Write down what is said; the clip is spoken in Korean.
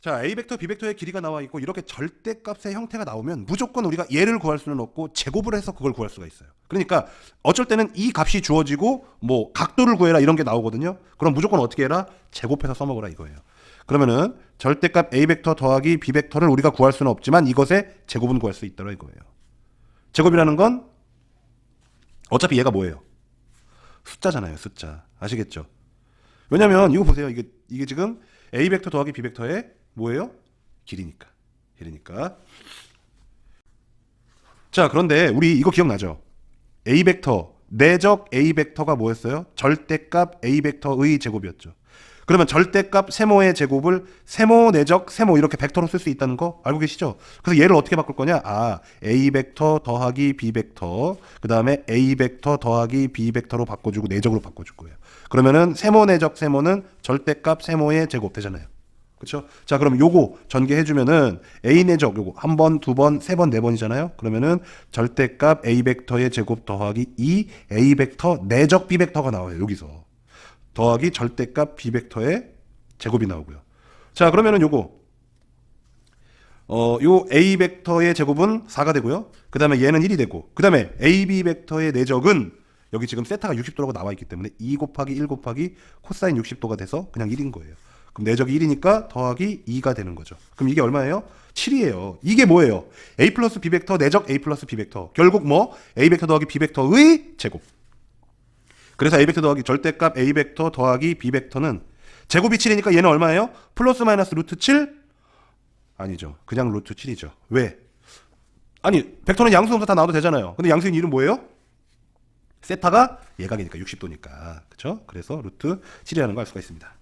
자, A 벡터, B 벡터의 길이가 나와 있고 이렇게 절대값의 형태가 나오면 무조건 우리가 얘를 구할 수는 없고 제곱을 해서 그걸 구할 수가 있어요. 그러니까 어쩔 때는 이 값이 주어지고 뭐 각도를 구해라 이런 게 나오거든요. 그럼 무조건 어떻게 해라? 제곱해서 써먹으라 이거예요. 그러면은 절대값 A 벡터 더하기 B 벡터를 우리가 구할 수는 없지만 이것의 제곱은 구할 수 있더라 이거예요. 제곱이라는 건 어차피 얘가 뭐예요? 숫자잖아요, 숫자. 아시겠죠? 왜냐면 이거 보세요. 이게 이게 지금 A 벡터 더하기 B 벡터의 뭐예요? 길이니까. 길이니까. 자, 그런데 우리 이거 기억나죠? A 벡터 내적 A 벡터가 뭐였어요? 절대값 A 벡터의 제곱이었죠. 그러면 절대값 세모의 제곱을 세모 내적 세모 이렇게 벡터로 쓸 수 있다는 거 알고 계시죠? 그래서 얘를 어떻게 바꿀 거냐? 아, A 벡터 더하기 B 벡터, 그 다음에 A 벡터 더하기 B 벡터로 바꿔주고 내적으로 바꿔줄 거예요. 그러면은 세모 내적 세모는 절대값 세모의 제곱 되잖아요. 그렇죠? 자, 그럼 요거 전개해 주면은 A 내적 요거 한 번, 두 번, 세 번, 네 번이잖아요. 그러면은 절대값 A 벡터의 제곱 더하기 2 A 벡터 내적 B 벡터가 나와요. 여기서. 더하기 절대값 B 벡터의 제곱이 나오고요. 자, 그러면은 요거 어, 요 A 벡터의 제곱은 4가 되고요. 그다음에 얘는 1이 되고. 그다음에 AB 벡터의 내적은 여기 지금 세타가 60도라고 나와 있기 때문에 2 곱하기 1 곱하기 코사인 60도가 돼서 그냥 1인 거예요. 그럼 내적이 1이니까 더하기 2가 되는 거죠. 그럼 이게 얼마예요? 7이에요. 이게 뭐예요? A 플러스 B 벡터 내적 A 플러스 B 벡터. 결국 뭐? A 벡터 더하기 B 벡터의 제곱. 그래서 A 벡터 더하기 절대값 A 벡터 더하기 B 벡터는 제곱이 7이니까 얘는 얼마예요? 플러스 마이너스 루트 7? 아니죠. 그냥 루트 7이죠. 왜? 아니, 벡터는 양수동사 다 나와도 되잖아요. 근데 양수인 이름 뭐예요? 세타가 예각이니까 60도니까. 그쵸? 그래서 루트 7이라는 걸 알 수가 있습니다.